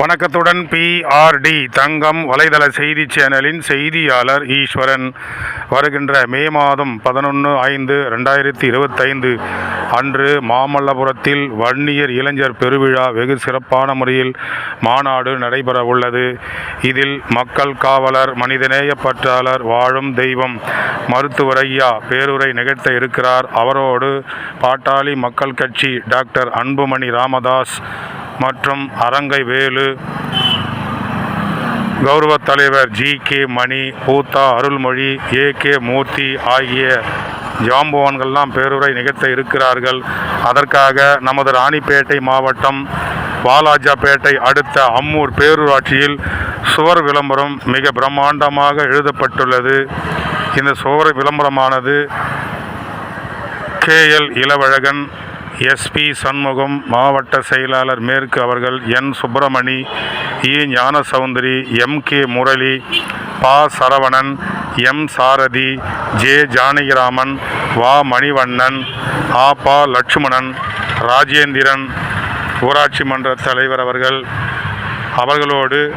வணக்கத்துடன் பிஆர்டி தங்கம் வலைதள செய்தி சேனலின் செய்தியாளர் ஈஸ்வரன். வருகின்ற மே மாதம் பதினொன்று ஐந்து ரெண்டாயிரத்தி இருபத்தைந்து அன்று மாமல்லபுரத்தில் வன்னியர் இளைஞர் பெருவிழா வெகு சிறப்பான முறையில் மாநாடு நடைபெற உள்ளது. இதில் மக்கள் காவலர் மனிதநேய பற்றாளர் வாழும் தெய்வம் மருத்துவர் ஐயா பேருரை நிகழ்த்த இருக்கிறார். அவரோடு பாட்டாளி மக்கள் கட்சி டாக்டர் அன்புமணி ராமதாஸ் மற்றும் அரங்கை வேலு கௌரவ தலைவர் ஜி கே மணி பூத்தா அருள்மொழி ஏ கே மூர்த்தி ஆகிய ஜாம்பவான்கள்லாம் பேருரை நிகழ்த்த இருக்கிறார்கள். அதற்காக நமது ராணிப்பேட்டை மாவட்டம் வாலாஜாப்பேட்டை அடுத்த அம்மூர் பேரூராட்சியில் சுவர் விளம்பரம் மிக பிரம்மாண்டமாக எழுதப்பட்டுள்ளது. இந்த சுவர் விளம்பரமானது கேஎல் இளவழகன் எஸ்பி சண்முகம் மாவட்ட செயலாளர் மேற்கு அவர்கள் என். சுப்பிரமணி இ. ஞானசௌந்தரி எம். கே. முரளி பா. சரவணன் எம். சாரதி ஜே. ஜானகிராமன் வா. மணிவண்ணன் ஆ. பா. லட்சுமணன் ராஜேந்திரன் ஊராட்சி மன்ற தலைவர் அவர்கள் அவர்களோடு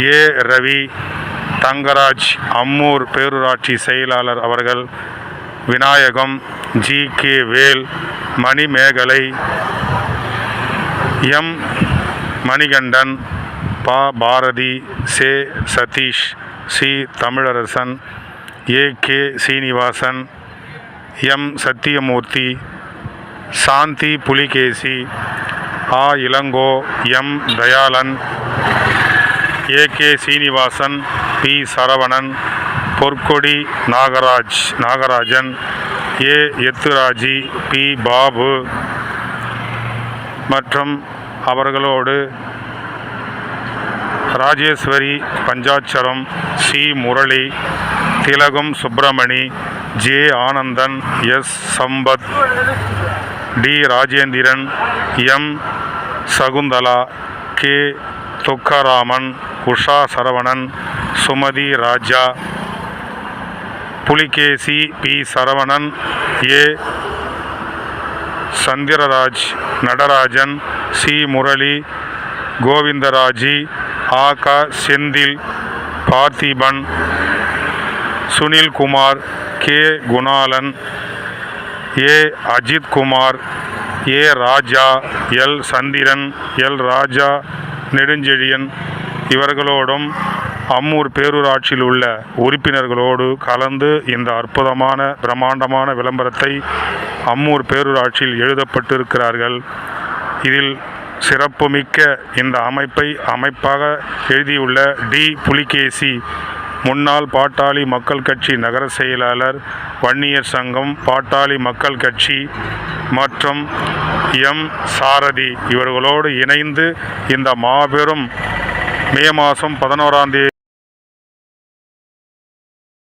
ஏ. ரவி தங்கராஜ் அம்மூர் பேரூராட்சி செயலாளர் அவர்கள் Vinayagam G. K. Vel Manimegalai M. Manikandan பா. பாரதி சே. Sathish C. Tamilarasan A. K. Srinivasan M. Sathyamoorthy Shanthi Pulikesi ah. Ilango M. Dayalan A. K. Srinivasan P. Saravanan Porkodi Nagaraj Nagarajan A. Ethuraji P. Babu மற்றும் அவர்களோடு Rajeswari Panchatcharam C. Murali Thilagam Subramani J. Anandan S. Sampath T. Rajendran M. Sakunthala K. Thukkaraman Usha Saravanan Sumathi Raja Pulikesi P. Saravanan A. Chandraraj Natarajan C. Murali Govindaraji ஆகா Senthil Parthiban Sunilkumar K. Gunalan A. Ajithkumar A. Raja L. Chandran L. Raja Nedunchezhiyan இவர்களோடும் Ammur பேரூராட்சியில் உள்ள உறுப்பினர்களோடு கலந்து இந்த அற்புதமான பிரம்மாண்டமான விளம்பரத்தை அம்மூர் பேரூராட்சியில் எழுதப்பட்டிருக்கிறார்கள். இதில் சிறப்புமிக்க இந்த அமைப்பை அமைப்பாக எழுதியுள்ள டி. புலிகேசி முன்னாள் பாட்டாளி மக்கள் கட்சி நகர செயலாளர் வன்னியர் சங்கம் பாட்டாளி மக்கள் கட்சி மற்றும் எம். சாரதி இவர்களோடு இணைந்து இந்த மாபெரும் மே மாதம் பதினோராம் தேதி